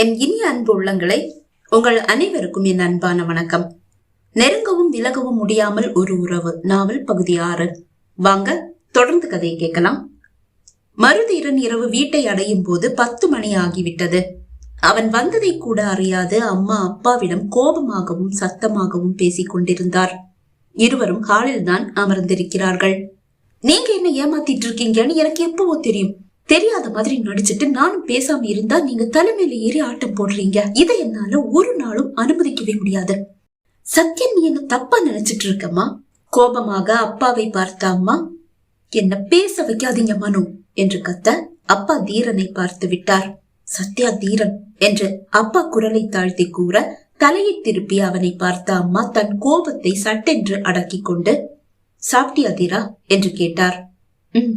என் இனிய அன்பு உள்ளங்களை உங்கள் அனைவருக்கும் என் அன்பான வணக்கம். நெருங்கவும் விலகவும் முடியாமல் ஒரு உறவு நாவல் பகுதி ஆறு. வாங்க தொடர்ந்து கதையை கேட்கலாம். மறுதீரன் இரவு வீட்டை அடையும் போது பத்து மணி ஆகிவிட்டது. அவன் வந்ததை கூட அறியாது அம்மா அப்பாவிடம் கோபமாகவும் சத்தமாகவும் பேசிக் கொண்டிருந்தார். இருவரும் ஹாலில் தான் அமர்ந்திருக்கிறார்கள். நீங்க என்ன ஏமாத்திட்டு இருக்கீங்கன்னு எனக்கு எப்பவோ தெரியும். தெரியாத மாதிரி நடிச்சிட்டு நானும் பேசாம இருந்தா நீங்க தலைமையில ஏறி ஆட்டம் போடுறீங்க. இதை என்னால ஒரு நாளும் அனுமதிக்கவே முடியாது. சத்யன் நீ என்ன தப்பா நினைச்சிட்டு இருக்கம்மா? கோபமாக அப்பாவை பார்த்த அம்மா என்ன பேச வைக்காதீங்க மனு என்று கத்த அப்பா தீரனை பார்த்து விட்டார். சத்யா தீரன் என்று அப்பா குரலை தாழ்த்தி கூற தலையை திருப்பி அவனை பார்த்த அம்மா தன் கோபத்தை சட்டென்று அடக்கிக் கொண்டு சாப்பிட்டியா தீரா? என்று கேட்டார். ம்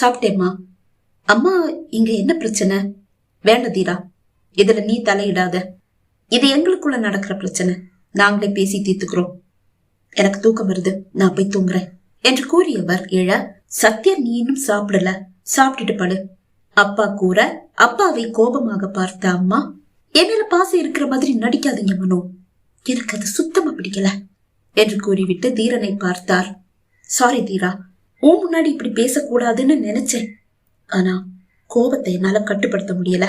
சாப்பிட்டேம்மா. அம்மா இங்க என்ன பிரச்சனை? வேண்ட தீரா. இதுல நீ தலையிடாத. இது எங்களுக்குள்ள நடக்கிற பிரச்சனை. நாங்களே பேசி தீர்த்துக்கிறோம். எனக்கு தூக்கம் வருது. நான் போய் தூங்குறேன். என்று கூறியவர் எழ சத்யா நீ இன்னும் சாப்பிடல. சாப்பிட்டுட்டு படு. அப்பா கூற அப்பாவை கோபமாக பார்த்த அம்மா என்ன பாசம் இருக்கிற மாதிரி நடிக்காதீங்க மனோ. எனக்கு அது சுத்தமா பிடிக்கல. என்று கூறிவிட்டு தீரனை பார்த்தார். சாரி தீரா. உன் முன்னாடி இப்படி பேசக்கூடாதுன்னு நினைச்சேன். ஆனா கோபத்தை என்னால கட்டுப்படுத்த முடியல.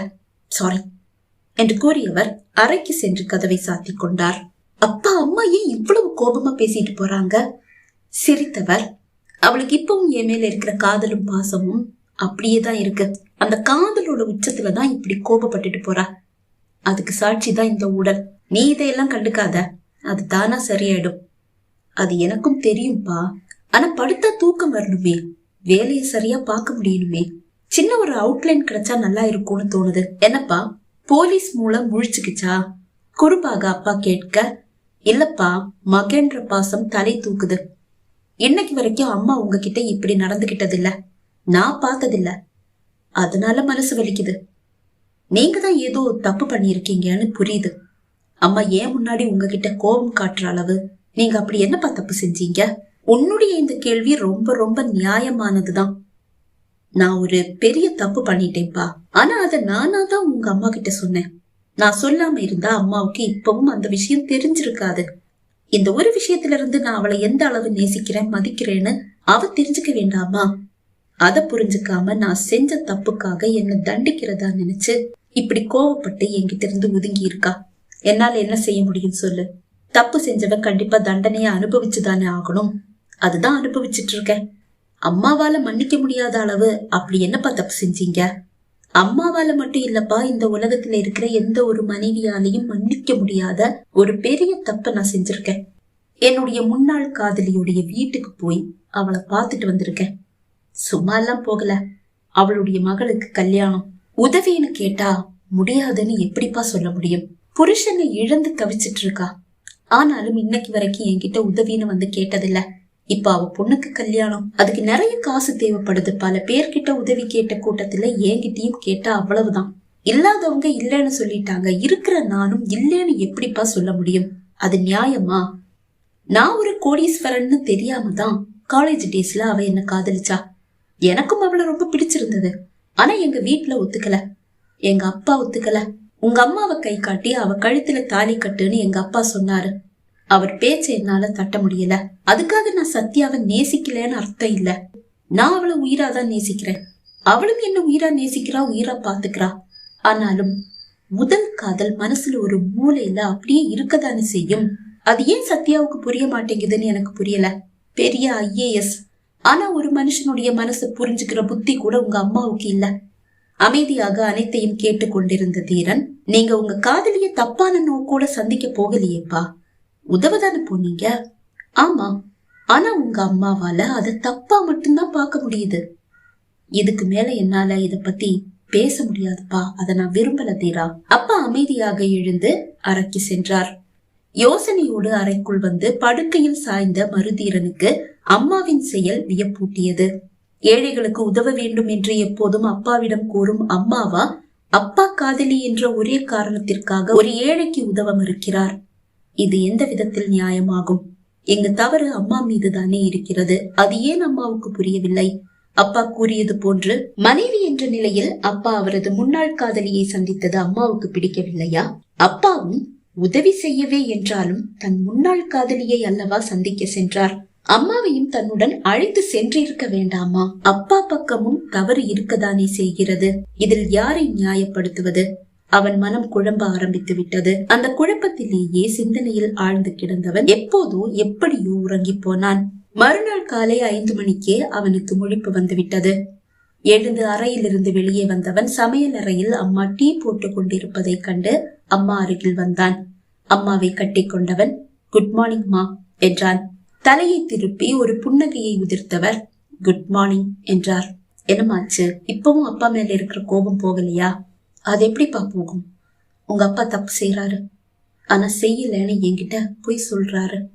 சாரி என்று கூறியவர் அறைக்கு சென்று கதவை சாத்திக் கொண்டார். அப்பா அம்மா ஏன் இவ்வளவு கோபமா பேசிட்டு போறாங்க? சிரித்தவர் அவளுக்கு இப்பவும் என் மேல இருக்கிற காதலும் பாசமும் அப்படியே தான் இருக்கு. அந்த காதலோட உச்சத்துல தான் இப்படி கோபப்பட்டுட்டு போறா. அதுக்கு சாட்சி தான் இந்த உடல். நீ இதையெல்லாம் கண்டுக்காத. அது தானா சரியாயிடும். அது எனக்கும் தெரியும்பா. ஆனா படுத்தா தூக்கம் வரணுமே. வேலையை சரியா பார்க்க முடியணுமே. சின்ன ஒரு அவுட்லைன் கிடைச்சா நல்லா இருக்கும்னு தோணுது. என்னப்பா போலீஸ் மூலம் முழிச்சுக்கிச்சா? குறும்பாக அப்பா கேட்க இல்லப்பா மகேந்திர பாசம் தலை தூக்குது. இன்னைக்கு வரைக்கும் அம்மா உங்ககிட்ட இப்படி நடந்துகிட்டதில்ல. நான் பார்த்ததில்ல. அதனால மனசு வலிக்குது. நீங்க தான் ஏதோ தப்பு பண்ணியிருக்கீங்கன்னு புரியுது. அம்மா ஏன் முன்னாடி உங்ககிட்ட கோபம் காட்டுற அளவு? நீங்க அப்படி என்னப்பா தப்பு செஞ்சீங்க? உன்னுடைய இந்த கேள்வி ரொம்ப ரொம்ப நியாயமானதுதான். நான் ஒரு பெரிய தப்பு பண்ணிட்டேன்ப்பா ஆனா அத நானா தான் உங்க அம்மா கிட்ட சொன்னேன். நான் சொல்லாம இருந்தா அம்மாவுக்கு இப்பவும் அந்த விஷயம் தெரிஞ்சிருக்காது. இந்த ஒரு விஷயத்துல இருந்து நான் அவளை எந்த அளவு நேசிக்கிறேன் மதிக்கிறேன்னு அவ தெரிஞ்சுக்க வேண்டாமா? அத புரிஞ்சுக்காம நான் செஞ்ச தப்புக்காக என்ன தண்டிக்கிறதா நினைச்சு இப்படி கோவப்பட்டு என்கிட்ட இருந்து ஒதுங்கி இருக்கா என்னால என்ன செய்ய முடியும் சொல்லு? தப்பு செஞ்சவன் கண்டிப்பா தண்டனையை அனுபவிச்சுதானே ஆகணும். அதுதான் அனுபவிச்சுட்டு இருக்கேன். அம்மாவால மன்னிக்க முடியாத அளவு அப்படி என்னப்பா தப்பு செஞ்சீங்க? அம்மாவால மட்டும் இல்லப்பா இந்த உலகத்துல இருக்கிற எந்த ஒரு மனைவியாலையும் மன்னிக்க முடியாத ஒரு பெரிய தப்ப நான் செஞ்சிருக்கேன். என்னுடைய முன்னாள் காதலியுடைய வீட்டுக்கு போய் அவளை பார்த்துட்டு வந்திருக்கேன். சும்மா எல்லாம் போகல. அவளுடைய மகளுக்கு கல்யாணம். உதவின்னு கேட்டா முடியாதுன்னு எப்படிப்பா சொல்ல முடியும்? புருஷனை இழந்து தவிச்சிட்டு இருக்கா. ஆனாலும் இன்னைக்கு வரைக்கும் என்கிட்ட உதவின்னு வந்து கேட்டதில்ல. இப்ப அவ பொண்ணுக்கு கல்யாணம். அதுக்கு நிறைய காசு தேவைப்படுது. பல பேர்கிட்ட உதவி கேட்ட கூட்டத்துல என்கிட்டயும் கேட்டா அவ்வளவுதான். இல்லாதவங்க இல்லைன்னு சொல்லிட்டாங்க. இருக்கிற நானும் இல்லைன்னு எப்படிப்பா சொல்ல முடியும்? அது நியாயமா? நான் ஒரு கோடீஸ்வரன்னு தெரியாம தான் காலேஜ் டேஸ்ல அவ என்ன காதலிச்சா. எனக்கும் அவளை ரொம்ப பிடிச்சிருந்தது. ஆனா எங்க வீட்டுல ஒத்துக்கல. எங்க அப்பா ஒத்துக்கல. உங்க அம்மாவை கை காட்டி அவ கழுத்துல தாலி கட்டுன்னு எங்க அப்பா சொன்னாரு. அவர் பேச்ச என்னால தட்ட முடியல. அதுக்காக நான் சத்யாவை நேசிக்கலன்னு அர்த்தம் இல்ல. நான் அவளை உயிராதான் நேசிக்கிறேன். அவளும் என்ன உயிரா நேசிக்கிறா உயிரா பாத்துக்கிறா. ஆனாலும் முதல் காதல் மனசுல ஒரு மூலையில அப்படியே இருக்கதானே செய்யும். அது ஏன் சத்யாவுக்கு புரிய மாட்டேங்குதுன்னு எனக்கு புரியல. பெரிய ஐஏஎஸ். ஆனா ஒரு மனுஷனுடைய மனசை புரிஞ்சுக்கிற புத்தி கூட உங்க அம்மாவுக்கு இல்ல. அமைதியாக அனைத்தையும் கேட்டு கொண்டிருந்த தீரன் நீங்க உங்க காதலிய தப்பான நோக்கோட சந்திக்க போகலையேப்பா. உதவதானே போனீங்க ஆமா. ஆனா உங்க அம்மாவால அதை தப்பா மட்டும்தான் பார்க்க முடியுது. இதுக்கு மேல என்னால இத பத்தி பேச முடியாதுப்பா. அத நான் விரும்பல தீரா. அப்பா அமைதியாக எழுந்து அறைக்கு சென்றார். யோசனையோடு அறைக்குள் வந்து படுக்கையில் சாய்ந்த மருதீரனுக்கு அம்மாவின் செயல் வியப்பூட்டியது. ஏழைகளுக்கு உதவ வேண்டும் என்று எப்போதும் அப்பாவிடம் கூறும் அம்மாவா? அப்பா காதலி என்ற ஒரே காரணத்திற்காக ஒரு ஏழைக்கு உதவ மறுக்கிறார். இது எந்த விதத்தில் நியாயமாகும்? எங்க தவறு அம்மா மீது தானே இருக்கிறது. அது ஏன் அம்மாவுக்கு புரியவில்லை? அப்பா கூறியது போன்று மனைவி என்ற நிலையில் அப்பா அவரது முன்னாள் காதலியை சந்தித்தது அம்மாவுக்கு பிடிக்கவில்லையா? அப்பாவும் உதவி செய்யவே என்றாலும் தன் முன்னாள் காதலியை அல்லவா சந்திக்க சென்றார். அம்மாவையும் தன்னுடன் அழைத்து சென்றிருக்க வேண்டாமா? அப்பா பக்கமும் தவறு இருக்கதானே செய்கிறது. இதில் யாரை நியாயப்படுத்துவது? அவன் மனம் குழம்ப ஆரம்பித்து விட்டது. அந்த குழப்பத்திலேயே சிந்தனையில் ஆழ்ந்து கிடந்தவன் எப்போதோ எப்படியோ உறங்கி போனான். மறுநாள் காலை ஐந்து மணிக்கே அவனுக்கு முழிப்பு வந்துவிட்டது. எழுந்து அறையிலிருந்து வெளியே வந்தவன் சமையல் அறையில் அம்மா டீ போட்டுக் கொண்டிருப்பதைக் கண்டு அம்மா அருகில் வந்தான். அம்மாவை கட்டிக்கொண்டவன் குட் மார்னிங் மா என்றான். தலையை திருப்பி ஒரு புன்னகையை உதிர்த்தவர் குட் மார்னிங் என்றார். என்னமாச்சு இப்பவும் அப்பா மேல இருக்கிற கோபம் போகலையா? அது எப்படிப்பா போகும்? உங்க அப்பா தப்பு செய்யறாரு ஆனா செய்யலன்னு என்கிட்ட பொய் சொல்றாரு.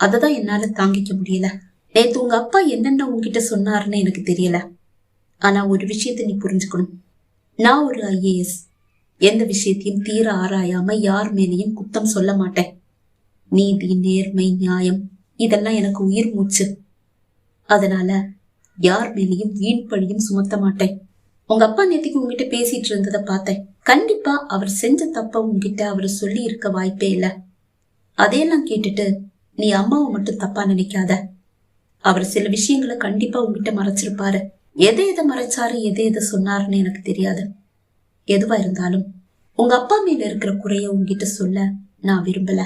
அததான் என்னால தாங்கிக்க முடியல. நேத்து உங்க அப்பா என்னென்ன உங்ககிட்ட சொன்னாருன்னு எனக்கு தெரியல. ஆனா ஒரு விஷயத்தை நீ புரிஞ்சுக்கணும். நான் ஒரு ஐஏஎஸ். எந்த விஷயத்தையும் தீர ஆராயாம யார் மேலேயும் குத்தம் சொல்ல மாட்டேன். நீதி நேர்மை நியாயம் இதெல்லாம் எனக்கு உயிர் மூச்சு. அதனால யார் மேலேயும் வீண் பழியும் சுமத்த மாட்டேன். உங்க அப்பா நேத்திக்கு உங்ககிட்ட பேசிட்டு இருந்ததை பார்த்தேன். கண்டிப்பா அவர் செஞ்ச தப்ப உங்ககிட்ட அவர் சொல்லி இருக்க வாய்ப்பே இல்ல. அதையெல்லாம் கேட்டுட்டு நீ அம்மாவை மட்டும் தப்பா நினைக்காத. அவர் சில விஷயங்களை கண்டிப்பா உங்ககிட்ட மறைச்சிருப்பாரு. எதை எதை மறைச்சாரு எதை எதை சொன்னாருன்னு எனக்கு தெரியாது. எதுவா இருந்தாலும் உங்க அப்பா மேல இருக்கிற குறைய உங்ககிட்ட சொல்ல நான் விரும்பல.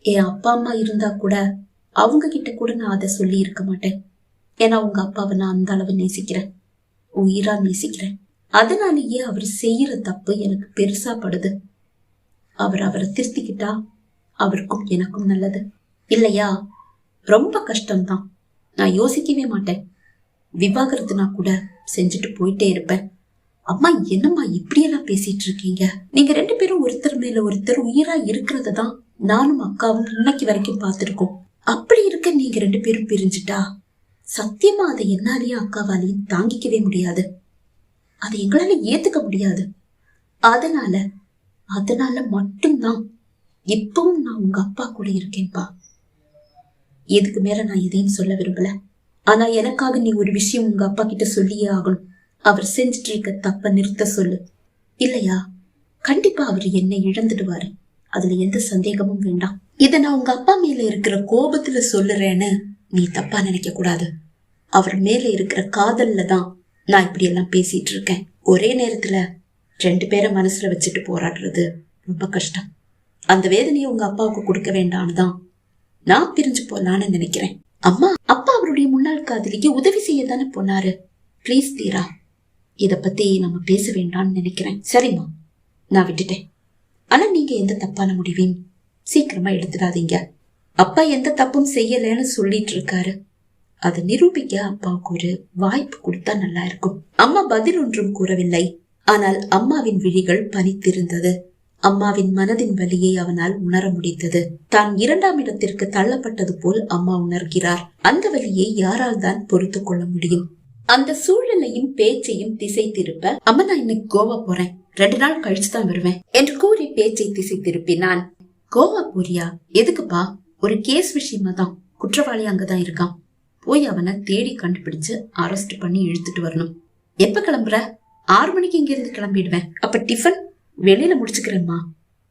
என் அப்பா அம்மா இருந்தா கூட அவங்க கிட்ட கூட நான் அதை சொல்லி இருக்க மாட்டேன். ஏன்னா உங்க அப்பாவை நான் அந்த அளவு நேசிக்கிறேன். உயிரா நேசிக்கிறேன். அதனாலேயே அவர் செய்யற தப்பு எனக்கு பெருசா படுது. அவர் அவரை திருத்திக்கிட்டா அவருக்கும் எனக்கும் நல்லது. இல்லையா? ரொம்ப கஷ்டம்தான். நான் யோசிக்கவே மாட்டேன். விவாகரத்துனா கூட செஞ்சுட்டு போயிட்டே இருப்பேன். அம்மா என்னம்மா இப்படியெல்லாம் பேசிட்டு இருக்கீங்க? நீங்க ரெண்டு பேரும் ஒருத்தர் மேல ஒருத்தர் உயிரா இருக்கிறத தான் நானும் அக்காவும் இன்னைக்கு வரைக்கும் பார்த்துருக்கோம். அப்படி இருக்க நீங்க ரெண்டு பேரும் பிரிஞ்சுட்டா? சத்தியமா அதை என்னாலேயே அக்காவாலையும் தாங்கிக்கவே முடியாது. அதை எங்களால ஏத்துக்க முடியாது. அதனால அதனால மட்டும்தான் இப்பவும் நான் உங்க அப்பா கூட இருக்கேன்பா. இதுக்கு மேல நான் எதையும் சொல்ல விரும்பல. ஆனா எனக்காக நீ ஒரு விஷயம் உங்க அப்பா கிட்ட சொல்லியே ஆகணும். அவர் செஞ்சுட்டு இருக்க தப்ப நிறுத்த சொல்லு. இல்லையா? கண்டிப்பா அவர் என்னை இழந்துடுவாரு. அதுல எந்த சந்தேகமும் வேண்டாம். இத நான் உங்க அப்பா மேல இருக்கிற கோபத்துல சொல்லுறேன்னு நீ தப்பா நினைக்க கூடாது. அவர் மேல இருக்கிற காதல்ல தான் நான் இப்படி எல்லாம் பேசிட்டு இருக்கேன். ஒரே நேரத்துல ரெண்டு பேரை மனசுல வச்சுட்டு போராடுறது ரொம்ப கஷ்டம். அந்த வேதனையை உங்க அப்பாவுக்கு கொடுக்க வேண்டாம்னு தான் நான் பிரிஞ்சு போலான்னு நினைக்கிறேன். அம்மா அப்பா அவருடைய முன்னாள் காதலிக்கு உதவி செய்ய தானே போனாரு. ப்ளீஸ் தீரா. இத பத்தி நம்ம பேச வேண்டாம்னு நினைக்கிறேன். சரிம்மா நான் விட்டுட்டேன். ஆனா நீங்க எந்த தப்பான முடிவையும் சீக்கிரமா எடுத்துடாதீங்க. அப்பா எந்த தப்பும் செய்யலைன்னு சொல்லிட்டு இருக்காரு அதை நிரூபிக்க அப்பாவுக்கு ஒரு வாய்ப்பு கொடுத்தா நல்லா இருக்கும். அம்மா பதில் ஒன்றும் கூறவில்லை. ஆனால் அம்மாவின் விழிகள் பனித்திருந்தது. அம்மாவின் மனதின் வலியை அவனால் உணர முடிந்தது. தான் இரண்டாம் இடத்திற்கு தள்ளப்பட்டது போல் அம்மா உணர்கிறார். அந்த வலியை யாரால் தான் பொறுத்து கொள்ள முடியும்? அந்த சூழலையும் பேச்சையும் திசை திருப்ப அம்மா நான் இன்னைக்கு கோவா போறேன். ரெண்டு நாள் கழிச்சு தான் வருவேன். என்று கூறி பேச்சை திசை திருப்பினான் கோவா போறியா? எதுக்குப்பா? ஒரு கேஸ் விஷயமா தான் குற்றவாளி அங்கதான் இருக்கான். போய் அவனை தேடி கண்டுபிடிச்சு அரெஸ்ட் பண்ணி இழுத்துட்டு வரணும். எப்ப கிளம்புற? ஆறு மணிக்கு இங்கிருந்து கிளம்பிடுவேன். அப்ப டிஃபன் வெளியில முடிச்சுக்கிறேம்மா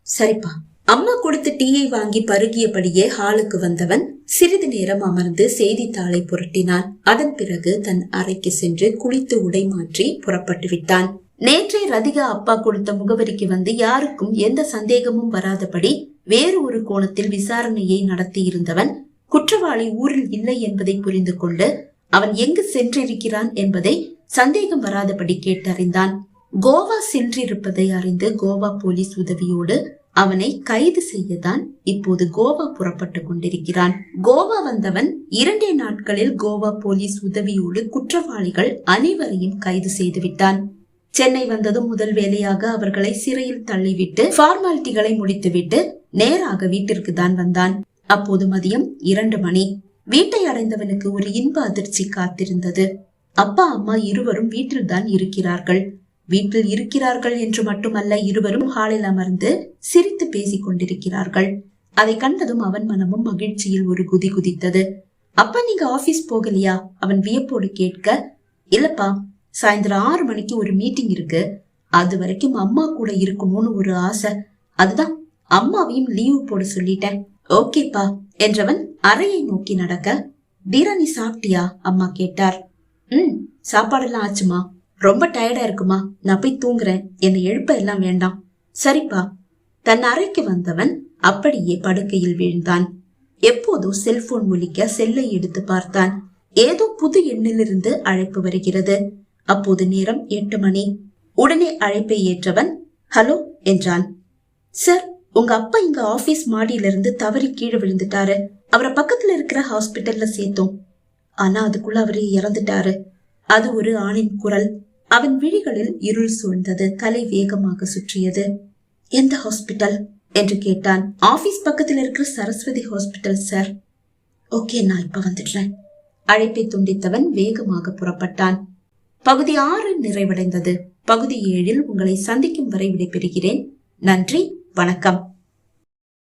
சரிப்பா. அம்மா கொடுத்த டீயை வாங்கி பருகியபடியே ஹாலுக்கு வந்தவன் சிறிது நேரம் அமர்ந்து செய்தித்தாளை புரட்டினான். அதன் பிறகு தன் அறைக்கு சென்று குளித்து உடை மாற்றி புறப்பட்டு விட்டான். நேற்றே ரதிகா அப்பா கொடுத்த முகவரிக்கு வந்து யாருக்கும் எந்த சந்தேகமும் வராதபடி வேறு ஒரு கோணத்தில் விசாரணையை நடத்தியிருந்தவன் குற்றவாளி ஊரில் இல்லை என்பதை புரிந்து கொண்டு அவன் எங்கு சென்றிருக்கிறான் என்பதை சந்தேகம் வராதபடி கேட்டறிந்தான். கோவா சென்றிருப்பதை அறிந்து கோவா போலீஸ் உதவியோடு அவனை கைது செய்யதான் இப்போது கோவா புறப்பட்டு கொண்டிருக்கிறான். கோவா வந்தவன் இரண்டே நாட்களில் கோவா போலீஸ் உதவியோடு குற்றவாளிகள் அனைவரையும் கைது செய்து விட்டான் சென்னை வந்ததும் முதல் வேலையாக அவர்களை சிறையில் தள்ளிவிட்டு ஃபார்மாலிட்டிகளை முடித்துவிட்டு நேராக வீட்டிற்கு தான் வந்தான். அப்போது மதியம் இரண்டு மணி. வீட்டை அடைந்தவனுக்கு ஒரு இன்ப அதிர்ச்சி காத்திருந்தது. அப்பா அம்மா இருவரும் வீட்டில் தான் இருக்கிறார்கள். வீட்டில் இருக்கிறார்கள் என்று மட்டுமல்ல இருவரும் ஹாலில் அமர்ந்து சிரித்து பேசிக் கொண்டிருக்கிறார்கள். அதை கண்டதும் அவன் மனமும் மகிழ்ச்சியில் ஒரு குதி குதித்தது. அப்பா நீங்க ஆபீஸ் போகலையா? அவன் வியப்போடு கேட்க இல்லப்பா சாயந்தரம் ஆறு மணிக்கு ஒரு மீட்டிங் இருக்கு. அது வரைக்கும் அம்மா கூட இருக்கணும்னு ஒரு ஆசை. அதுதான் அம்மாவையும் லீவு போட சொல்லிட்டேன். ஓகேப்பா என்றவன் அறையை நோக்கி நடக்க பிரியாணி சாப்பிட்டியா? அம்மா கேட்டார். ம் சாப்பாடெல்லாம் ஆச்சுமா? ரொம்ப டயர்டா இருக்குமா? நான் போய் தூங்குறேன். என்னை எழுப்ப எல்லாம் வேண்டாம். சரிப்பா. தன் அறைக்கு வந்தவன் அப்படியே படுக்கையில் வீழ்ந்தான். எப்போதோ செல்போன் ஒலிக்க செல்லை எடுத்து பார்த்தான். ஏதோ புது எண்ணிலிருந்து அழைப்பு வருகிறது. அப்போது நேரம் எட்டு மணி. உடனே அழைப்பை ஏற்றவன் ஹலோ என்றான். சார் உங்க அப்பா இங்க ஆபீஸ் மாடியில இருந்து தவறி கீழே விழுந்துட்டாரு. அவரை பக்கத்துல இருக்கிற ஹாஸ்பிட்டல்ல சேர்த்தோம். ஆனா அதுக்குள்ள அவரு இறந்துட்டாரு. அது ஒரு ஆணின் குரல். அவன் விழிகளில் இருள் சூழ்ந்தது தலை வேகமாக சுற்றியது. எந்த ஹாஸ்பிட்டல் என்று கேட்டான். ஆபீஸ் பக்கத்தில் இருக்கிற சரஸ்வதி ஹாஸ்பிட்டல் சார் ஓகே நான் இப்ப வந்துடுறேன். அழைப்பை துண்டித்தவன் வேகமாக புறப்பட்டான். பகுதி ஆறு நிறைவடைந்தது. பகுதி ஏழில் உங்களை சந்திக்கும் வரை விடைபெறுகிறேன். நன்றி. வணக்கம்.